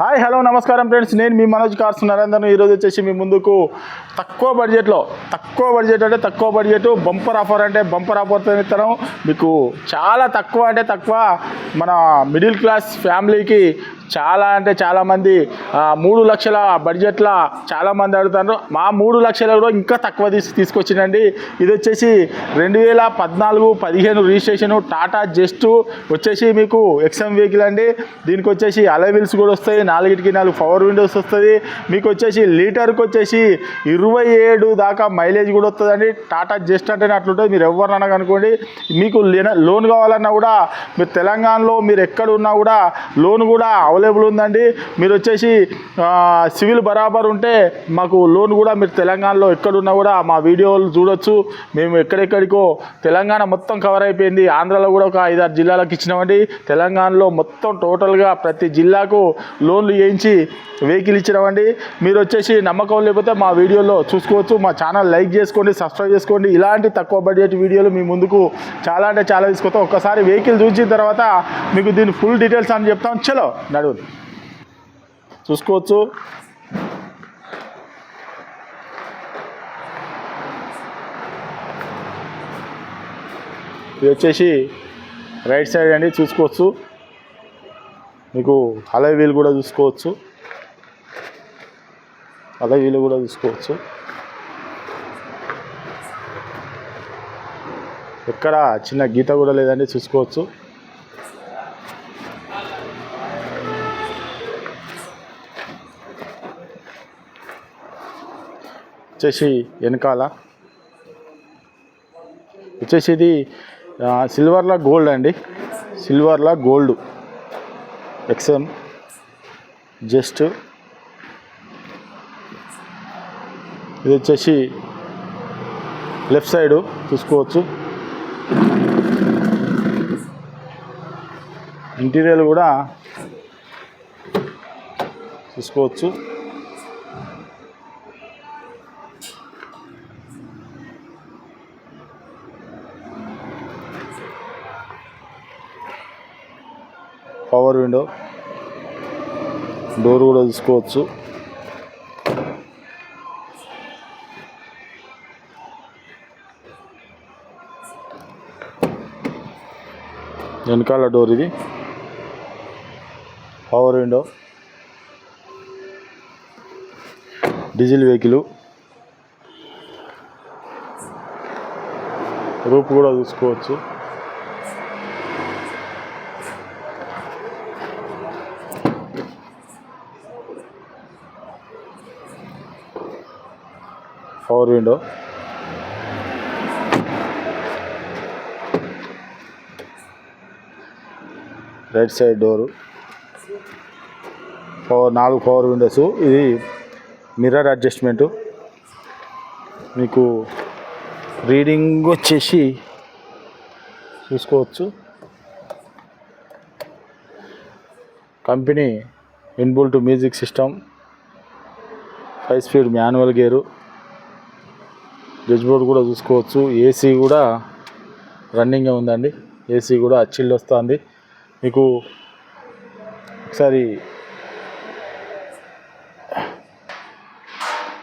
Hi hello నమస్కారం friends. నేను మీ Manoj cars Narender. ఈరోజు వచ్చేసి మీ ముందుకు తక్కువ బడ్జెట్లో తక్కువ బడ్జెట్ అంటే తక్కువ బడ్జెట్ బంపర్ ఆఫర్ అంటే బంపర్ ఆఫర్తో ఇస్తాను. మీకు చాలా తక్కువ అంటే తక్కువ మన మిడిల్ క్లాస్ ఫ్యామిలీకి చాలా అంటే చాలామంది మూడు లక్షల బడ్జెట్లో చాలామంది అడుగుతారు. మా మూడు లక్షల కూడా ఇంకా తక్కువ తీసి తీసుకొచ్చిందండి ఇది వచ్చేసి రెండు వేల పద్నాలుగు పదిహేను రిజిస్ట్రేషన్ టాటా జస్ట్ వచ్చేసి మీకు ఎక్స్ఎం వెహికల్ అండి. దీనికి వచ్చేసి అలవిల్స్ కూడా వస్తాయి. నాలుగిటికి నాలుగు పవర్ విండోస్ వస్తుంది. మీకు వచ్చేసి లీటర్కి వచ్చేసి ఇరవై ఏడు దాకా మైలేజ్ కూడా వస్తుందండి. టాటా జస్ట్ అంటే అట్లుంటుంది. మీరు ఎవరినన్నా అనుకోండి మీకు లేన- లోన్ కావాలన్నా కూడా మీరు తెలంగాణలో మీరు ఎక్కడ ఉన్నా కూడా లోన్ కూడా అవైలబుల్ ఉందండి. మీరు వచ్చేసి సివిల్ బరాబర్ ఉంటే మాకు లోన్ కూడా మీరు తెలంగాణలో ఎక్కడున్నా కూడా మా వీడియోలు చూడొచ్చు. మేము ఎక్కడెక్కడికో తెలంగాణ మొత్తం కవర్ అయిపోయింది. ఆంధ్రాలో కూడా ఒక ఐదారు జిల్లాలకు ఇచ్చినామండి. తెలంగాణలో మొత్తం టోటల్గా ప్రతి జిల్లాకు లోన్లు వేయించి వెహికల్ ఇచ్చినామండి. మీరు వచ్చేసి నమ్మకం లేకపోతే మా వీడియోలో చూసుకోవచ్చు. మా ఛానల్ లైక్ చేసుకోండి సబ్స్క్రైబ్ చేసుకోండి. ఇలాంటి తక్కువ బడ్జెట్ వీడియోలు మీ ముందుకు చాలా అంటే చాలా తీసుకొస్తాం. ఒక్కసారి వెహికల్ చూసిన తర్వాత మీకు దీని ఫుల్ డీటెయిల్స్ అని చెప్తాం. చలో నడు నడువు చూసుకోవచ్చు. ఇది వచ్చేసి రైట్ సైడ్ అండి చూసుకోవచ్చు. మీకు అలై వీల్ కూడా చూసుకోవచ్చు. అలై వీల్ కూడా చూసుకోవచ్చు. ఎక్కడ చిన్న గీత కూడా లేదండి చూసుకోవచ్చు. వచ్చేసి వెనకాల. వచ్చేసి ఇది సిల్వర్లా గోల్డ్ అండి. సిల్వర్లా గోల్డ్. XM just. ఇది వచ్చేసి లెఫ్ట్ సైడ్ చూసుకోవచ్చు. ఇంటీరియర్ కూడా చూసుకోవచ్చు. Power window. డోర్ కూడా చూసుకోవచ్చు వెనకాల డోర్ ఇది. Power window. Diesel vehicle. Roof కూడా చూసుకోవచ్చు power window. Right side door. Power నాలుగు పవర్ విండోస్. ఇది మిర్రర్ అడ్జస్ట్మెంటు. మీకు రీడింగ్ వచ్చేసి చూసుకోవచ్చు. Company inbuilt music system. Five speed manual gear. Judge బోర్డ్ కూడా చూసుకోవచ్చు. ఏసీ కూడా రన్నింగ్ ఉందండి. ఏసీ కూడా అచ్చిల్లు వస్తుంది. మీకు ఒకసారి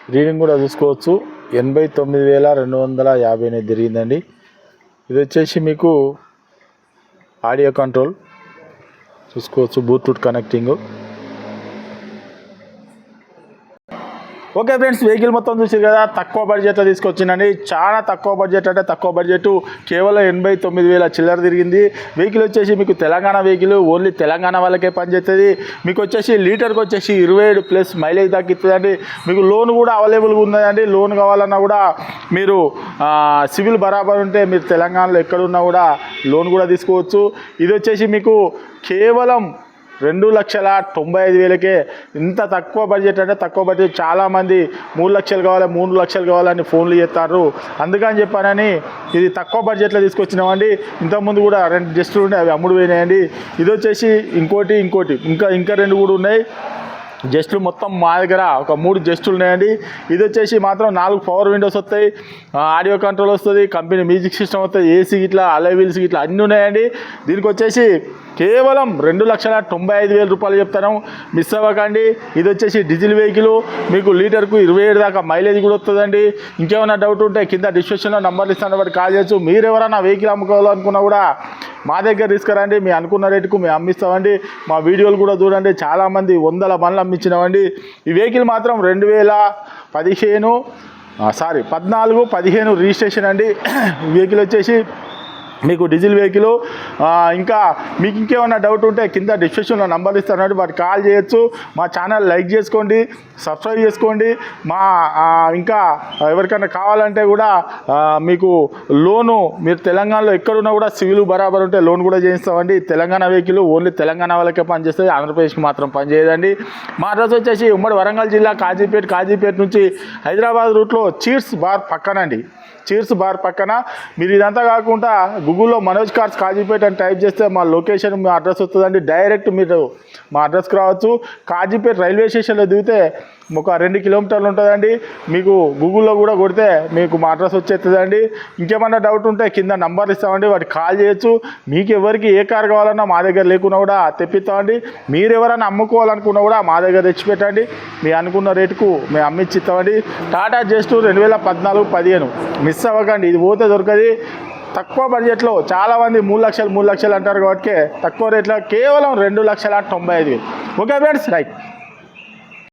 రీడింగ్ కూడా చూసుకోవచ్చు. ఎనభై తొమ్మిది వేల రెండు వందల యాభై అనేది తిరిగిందండి. ఇది వచ్చేసి మీకు ఆడియో కంట్రోల్. చూసుకోవచ్చు bluetooth connecting. Okay friends vehicle మొత్తం చూసారు కదా తక్కువ బడ్జెట్లో తీసుకొచ్చిందండి. చాలా తక్కువ బడ్జెట్ అంటే తక్కువ బడ్జెట్ కేవలం ఎనభై తొమ్మిది వేల చిల్లర తిరిగింది. వెహికల్ వచ్చేసి మీకు తెలంగాణ వెహికల్ ఓన్లీ తెలంగాణ వాళ్ళకే పనిచేస్తుంది. మీకు వచ్చేసి లీటర్కి వచ్చేసి ఇరవై ఏడు ప్లస్ మైలేజ్ తగ్గిస్తుందండి. మీకు లోన్ కూడా అవైలబుల్గా ఉన్నదండి. లోన్ కావాలన్నా కూడా మీరు సివిల్ బరాబర్ ఉంటే మీరు తెలంగాణలో ఎక్కడున్నా కూడా లోన్ కూడా తీసుకోవచ్చు. ఇది వచ్చేసి మీకు కేవలం రెండు లక్షల తొంభై ఐదు వేలకే ఇంత తక్కువ బడ్జెట్ అంటే తక్కువ బడ్జెట్ చాలామంది మూడు లక్షలు కావాలి మూడు లక్షలు కావాలని ఫోన్లు చేస్తారు అందుకని చెప్పానని ఇది తక్కువ బడ్జెట్లో తీసుకొచ్చినామండి. ఇంతకుముందు కూడా రెండు జస్టులు ఉండే అవి అమ్ముడు పోయినాయండి. ఇది వచ్చేసి ఇంకోటి ఇంకోటి. ఇంకా ఇంకా రెండు కూడా ఉన్నాయి. జస్టులు మొత్తం మా దగ్గర ఒక మూడు జస్టులు ఉన్నాయండి. ఇది వచ్చేసి మాత్రం నాలుగు పవర్ విండోస్ వస్తాయి. ఆడియో కంట్రోల్ వస్తుంది కంపెనీ మ్యూజిక్ సిస్టమ్ వస్తుంది ఏసీ ఇట్లా అలై వీల్స్ ఇట్లా అన్నీ ఉన్నాయండి. దీనికి వచ్చేసి కేవలం రెండు లక్షల తొంభై ఐదు వేల రూపాయలు చెప్తాను. మిస్ అవ్వకండి. ఇది వచ్చేసి డీజిల్ వెహికల్ మీకు లీటర్కు ఇరవై ఏడు దాకా మైలేజ్ కూడా వస్తుందండి. ఇంకేమైనా డౌట్ ఉంటే కింద డిస్క్రిప్షన్లో నంబర్లు ఇస్తాను బట్టి కాల్ చేయొచ్చు. మీరు ఎవరైనా వెహికల్ అమ్ముకోవాలనుకున్నా కూడా మా దగ్గర తీసుకురండి మీ అనుకున్న రేటుకు మేము అమ్మిస్తామండి. మా వీడియోలు కూడా చూడండి. చాలామంది వందల బండ్లు అమ్మించినామండి ఈ వెహికల్ మాత్రం రెండు వేల పదిహేను సారీ పద్నాలుగు పదిహేను రిజిస్ట్రేషన్ అండి. వెహికల్ వచ్చేసి మీకు డీజిల్ వెహికల్ ఇంకా మీకు ఇంకేమైనా డౌట్ ఉంటే కింద డిస్క్రిప్షన్లో నంబర్ ఇస్తానండి. వాటి కాల్ చేయొచ్చు. మా ఛానల్ లైక్ చేసుకోండి సబ్స్క్రైబ్ చేసుకోండి. మా ఇంకా ఎవరికైనా కావాలంటే కూడా మీకు లోను మీరు తెలంగాణలో ఎక్కడున్నా కూడా సివిల్ బరాబర్ ఉంటే లోన్ కూడా చేయిస్తామండి. తెలంగాణ వెహికల్ ఓన్లీ తెలంగాణ వాళ్ళకే పనిచేస్తుంది ఆంధ్రప్రదేశ్కి మాత్రం పనిచేయదండి. మా అడ్రస్ వచ్చేసి ఉమ్మడి వరంగల్ జిల్లా కాజీపేట కాజీపేట నుంచి హైదరాబాద్ రూట్లో చీర్స్ బార్ పక్కనండి. చీర్స్ బార్ పక్కన. మీరు ఇదంతా కాకుండా గూగుల్లో మనోజ్ కార్స్ కాజీపేట అని టైప్ చేస్తే మా లొకేషన్ మా అడ్రస్ వస్తుందండి. డైరెక్ట్ మీరు మా అడ్రస్కి రావచ్చు. కాజీపేట రైల్వే స్టేషన్లో దిగితే ఒక రెండు కిలోమీటర్లు ఉంటుందండి. మీకు గూగుల్లో కూడా కొడితే మీకు మా అడ్రస్ వచ్చేస్తుందండి. ఇంకేమన్నా డౌట్ ఉంటే కింద నంబర్ ఇస్తామండి. వాటికి కాల్ చేయొచ్చు. మీకు ఎవరికి ఏ కార్ కావాలన్నా మా దగ్గర లేకున్నా కూడా తెప్పిస్తామండి. మీరు ఎవరైనా అమ్ముకోవాలనుకున్నా కూడా మా దగ్గర తెచ్చిపెట్టండి. మీ అనుకున్న రేటుకు మేము అమ్మిచ్చిస్తామండి. టాటా జస్ట్ రెండు వేల పద్నాలుగు పదిహేను. మిస్ అవ్వకండి. ఇది పోతే దొరకది. తక్కువ బడ్జెట్లో చాలామంది మూడు లక్షలు మూడు లక్షలు అంటారు కాబట్టి తక్కువ రేట్లో కేవలం రెండు లక్షల తొంభై ఐదు వేలు. Okay friends right